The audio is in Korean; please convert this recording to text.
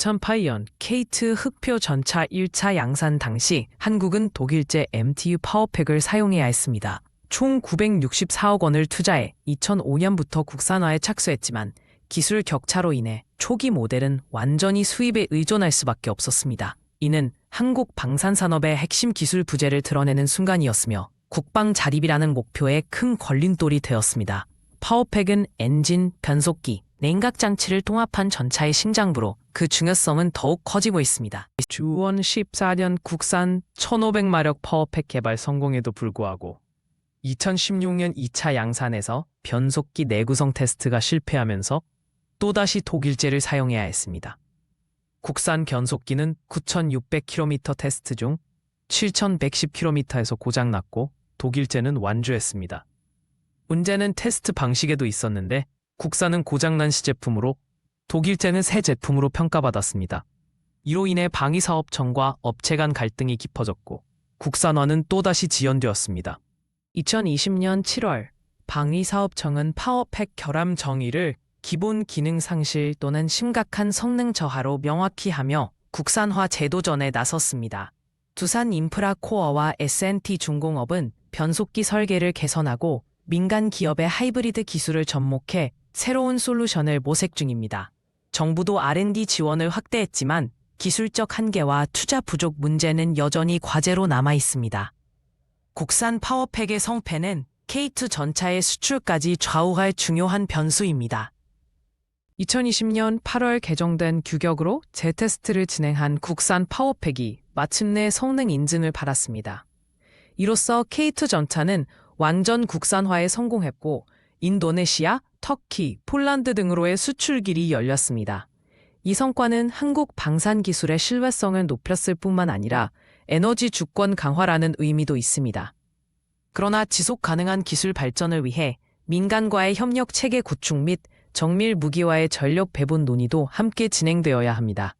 2008년 케이트 흑표 전차 1차 양산 당시 한국은 독일제 MTU 파워팩을 사용해야 했습니다. 총 964억 원을 투자해 2005년부터 국산화에 착수했지만 기술 격차로 인해 초기 모델은 완전히 수입에 의존할 수밖에 없었습니다. 이는 한국 방산산업의 핵심 기술 부재를 드러내는 순간이었으며 국방 자립이라는 목표에 큰 걸림돌이 되었습니다. 파워팩은 엔진, 변속기, 냉각 장치를 통합한 전차의 심장부로 그 중요성은 더욱 커지고 있습니다. 주원 14년 국산 1500마력 파워팩 개발 성공에도 불구하고 2016년 2차 양산에서 변속기 내구성 테스트가 실패하면서 또다시 독일제를 사용해야 했습니다. 국산 변속기는 9,600km 테스트 중 7,110km에서 고장났고 독일제는 완주했습니다. 문제는 테스트 방식에도 있었는데 국산은 고장난 시제품으로 독일제는 새 제품으로 평가받았습니다. 이로 인해 방위사업청과 업체 간 갈등이 깊어졌고 국산화는 또다시 지연되었습니다. 2020년 7월 방위사업청은 파워팩 결함 정의를 기본 기능 상실 또는 심각한 성능 저하로 명확히 하며 국산화 제도전에 나섰습니다. 두산 인프라 코어와 S&T 중공업은 변속기 설계를 개선하고 민간 기업의 하이브리드 기술을 접목해 새로운 솔루션을 모색 중입니다. 정부도 R&D 지원을 확대했지만 기술적 한계와 투자 부족 문제는 여전히 과제로 남아 있습니다. 국산 파워팩의 성패는 K2 전차의 수출까지 좌우할 중요한 변수입니다. 2020년 8월 개정된 규격으로 재테스트를 진행한 국산 파워팩이 마침내 성능 인증을 받았습니다. 이로써 K2 전차는 완전 국산화에 성공했고 인도네시아, 터키, 폴란드 등으로의 수출 길이 열렸습니다. 이 성과는 한국 방산 기술의 신뢰성을 높였을 뿐만 아니라 에너지 주권 강화라는 의미도 있습니다. 그러나 지속 가능한 기술 발전을 위해 민간과의 협력 체계 구축 및 정밀 무기화의 전력 배분 논의도 함께 진행되어야 합니다.